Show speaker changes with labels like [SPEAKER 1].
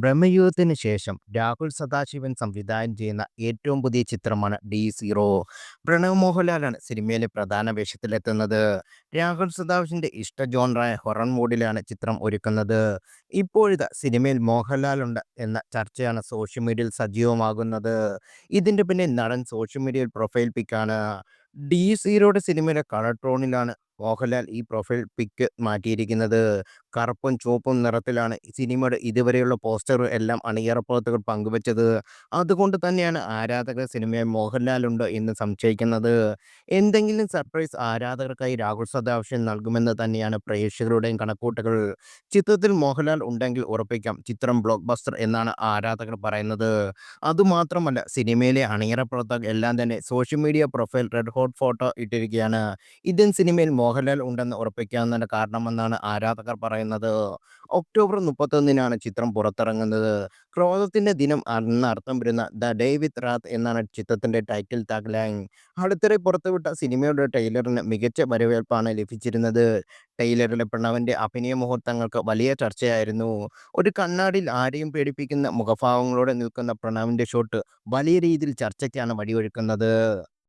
[SPEAKER 1] ബ്രഹ്മയുഗത്തിന് ശേഷം രാഹുൽ സദാശിവൻ സംവിധാനം ചെയ്യുന്ന ഏറ്റവും പുതിയ ചിത്രമാണ് ഡി സീറോ. പ്രണവ് മോഹൻലാലാണ് സിനിമയിലെ പ്രധാന വേഷത്തിലെത്തുന്നത്. രാഹുൽ സദാശിവന്റെ ഇഷ്ട ജോണറായ ഹൊറൺ മോഡിലാണ് ചിത്രം ഒരുക്കുന്നത്. ഇപ്പോഴത്തെ സിനിമയിൽ മോഹൻലാലുണ്ട് എന്ന ചർച്ചയാണ് സോഷ്യൽ മീഡിയയിൽ സജീവമാകുന്നത്. ഇതിന്റെ പിന്നിൽ നടൻ സോഷ്യൽ മീഡിയയിൽ പ്രൊഫൈൽ പിക്കാണ്. ഡി സീറോയുടെ സിനിമയിലെ കളർ ടോണിലാണ് മോഹൻലാൽ ഈ പ്രൊഫൈൽ പിക്ക് മാറ്റിയിരിക്കുന്നത്. കറുപ്പും ചുവപ്പും നിറത്തിലാണ് സിനിമയുടെ ഇതുവരെയുള്ള പോസ്റ്റർ എല്ലാം അണിയറപ്പുറത്തുകൾ പങ്കുവച്ചത്. അതുകൊണ്ട് തന്നെയാണ് ആരാധകർ സിനിമയിൽ മോഹൻലാൽ ഉണ്ട് എന്ന് സംശയിക്കുന്നത്. എന്തെങ്കിലും സർപ്രൈസ് ആരാധകർക്കായി രാഹുൽ സദാശിവൻ നൽകുമെന്ന് തന്നെയാണ് പ്രേക്ഷകരുടെയും കണക്കൂട്ടുകൾ ചിത്രത്തിൽ മോഹൻലാൽ ഉണ്ടെങ്കിൽ ഉറപ്പിക്കാം. ചിത്രം ബ്ലോക്ക് ബസ്റ്റർ എന്നാണ് ആരാധകർ പറയുന്നത്. അതുമാത്രമല്ല സിനിമയിലെ അണിയറപ്രവർത്തകർ എല്ലാം തന്നെ social media profile red hot photo ഇട്ടിരിക്കുകയാണ്. ഇന്ത്യൻ സിനിമയിൽ മോഹൻലാൽ ഉണ്ടെന്ന് ഉറപ്പിക്കാവുന്നതിന് കാരണമെന്നാണ് ആരാധകർ പറയുന്നത്. ഒക്ടോബർ മുപ്പത്തൊന്നിനാണ് ചിത്രം പുറത്തിറങ്ങുന്നത്. ക്രോധത്തിന്റെ ദിനം എന്ന അർത്ഥം വരുന്ന ദ ഡേ വിത്ത് റാത്ത് എന്നാണ് ചിത്രത്തിന്റെ ടൈറ്റിൽ ടാഗ് ലൈൻ അടുത്തിടെ പുറത്തുവിട്ട സിനിമയുടെ ടൈലറിന് മികച്ച വരവേൽപ്പാണ് ലഭിച്ചിരുന്നത്. ടൈലറിലെ പ്രണവന്റെ അഭിനയ മുഹൂർത്തങ്ങൾക്ക് വലിയ ചർച്ചയായിരുന്നു. ഒരു കണ്ണാടിയിൽ ആരെയും പേടിപ്പിക്കുന്ന മുഖഭാവങ്ങളോടെ നിൽക്കുന്ന പ്രണവിന്റെ ഷോട്ട് വലിയ രീതിയിൽ ചർച്ചയ്ക്കാണ് വഴിയൊരുക്കുന്നത്.